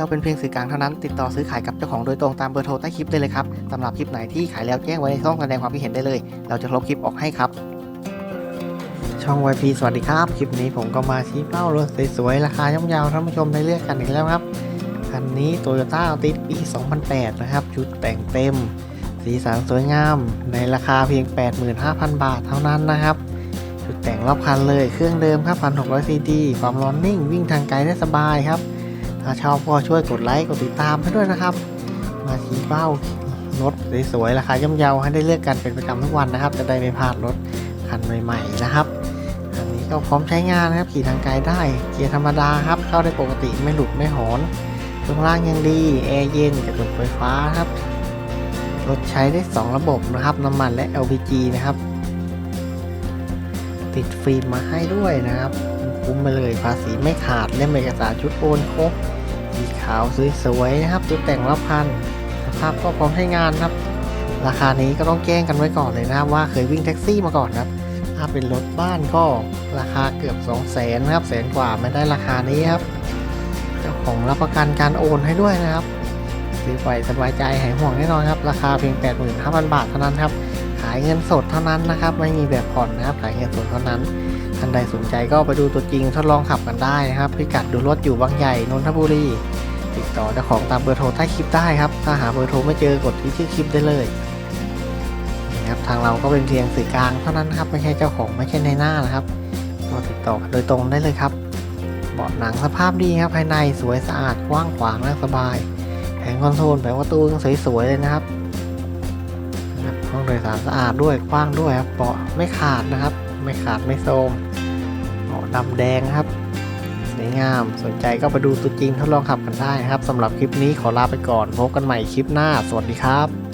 เราเป็นเพียงสื่อกลางเท่านั้น ติดต่อซื้อขายกับเจ้าของโดยตรงตามเบอร์โทรใต้คลิปได้เลยครับสำหรับคลิปไหนที่ขายแล้วแจ้งไว้ในช่องแสดงความคิดเห็นได้เลย เราจะลบคลิปออกให้ครับ ช่อง YP สวัสดีครับ คลิปนี้ผมก็มาชี้เป้ารถสวยๆราคาย่อมเยาวท่านผู้ชมได้เลือกกันอีกแล้วครับคันนี้ Toyota a l t i s ปี 2008 นะครับ ชุดแต่งเต็ม สีสันสวยงาม ในราคาเพียง 85,000 บาทเท่านั้นนะครับ ชุดแต่งรอบคันเลย เครื่องเดิมครับ1,600 cc ความร้อนนิ่ง วิ่งทางไกลได้สบายครับ ถ้าชอบก็ช่วยกดไลค์กดติดตามให้ด้วยนะครับ มาชี้เป้ารถสวยๆราคาย่อมเยาให้ได้เลือกกันเป็นประจำทุกวันนะครับ จะได้ไม่พลาดรถคันใหม่ๆนะครับอันนี้ก็พร้อมใช้งานนะครับขี่ทางไกลได้ เกียร์ธรรมดาครับเข้าได้ปกติไม่หลุดไม่หอนช่วงล่างยังดีแอร์เย็นกระจกไฟฟ้าครับรถใช้ได้ 2 ระบบนะครับ น้ำมันและ LPG นะครับ ติดฟิล์มมาให้ด้วยนะครับ คุ้มไปเลย ภาษีไม่ขาดเล่มเอกสารชุดโอนครบสีขาวสวยๆนะครับตัวแต่งรอบคันสภาพก็พร้อมใช้งานครับ ราคานี้ก็ต้องแจ้งกันไว้ก่อนเลยนะครับว่าเคยวิ่งแท็กซี่มาก่อนครับ ถ้าเป็นรถบ้านก็ราคาเกือบ 2 0 0แสนครับแสนกว่าไม่ได้ราคานี้ครับเจ้าของรับประกันการโอนให้ด้วยนะครับซื้อไปสบายใจหายห่วงแน่นอนครับ ราคาเพียง 85,000 บาทเท่านั้นครับายเงินสดเท่านั้นนะครับ ไม่มีแบบผ่อนนะครับ ขายเงินสดเท่านั้นท่านใดสนใจก็ไปดูตัวจริงทดลองขับกันได้นะครับพิกัดดูรถอยู่บางใหญ่นนทบุรีติดต่อเจ้าของตามเบอร์โทรใต้คลิปได้ครับ ถ้าหาเบอร์โทรไม่เจอกดที่ชื่อคลิปได้เลยนี่ครับทางเราก็เป็นเพียงสื่อกลางเท่านั้นครับไม่ใช่เจ้าของไม่ใช่ในหน้านะครับก็ติดต่อโดยตรงได้เลยครับเบาะหนังสภาพดีครับภายในสวยสะอาดกว้างขวางนั่งสบาย แผงคอนโซลแผงประตูยังสวยๆเลยนะครับ ยสารสะอาดด้วยกว้างด้วยครับเบาะไม่ขาดนะครับ ไม่ขาดไม่โทมเบาะดำแดงครับสวยงามสนใจก็ไปดูตัวจริงทดลองขับกันได้นะครับสำหรับคลิปนี้ขอลาไปก่อนพบกันใหม่คลิปหน้า สวัสดีครับ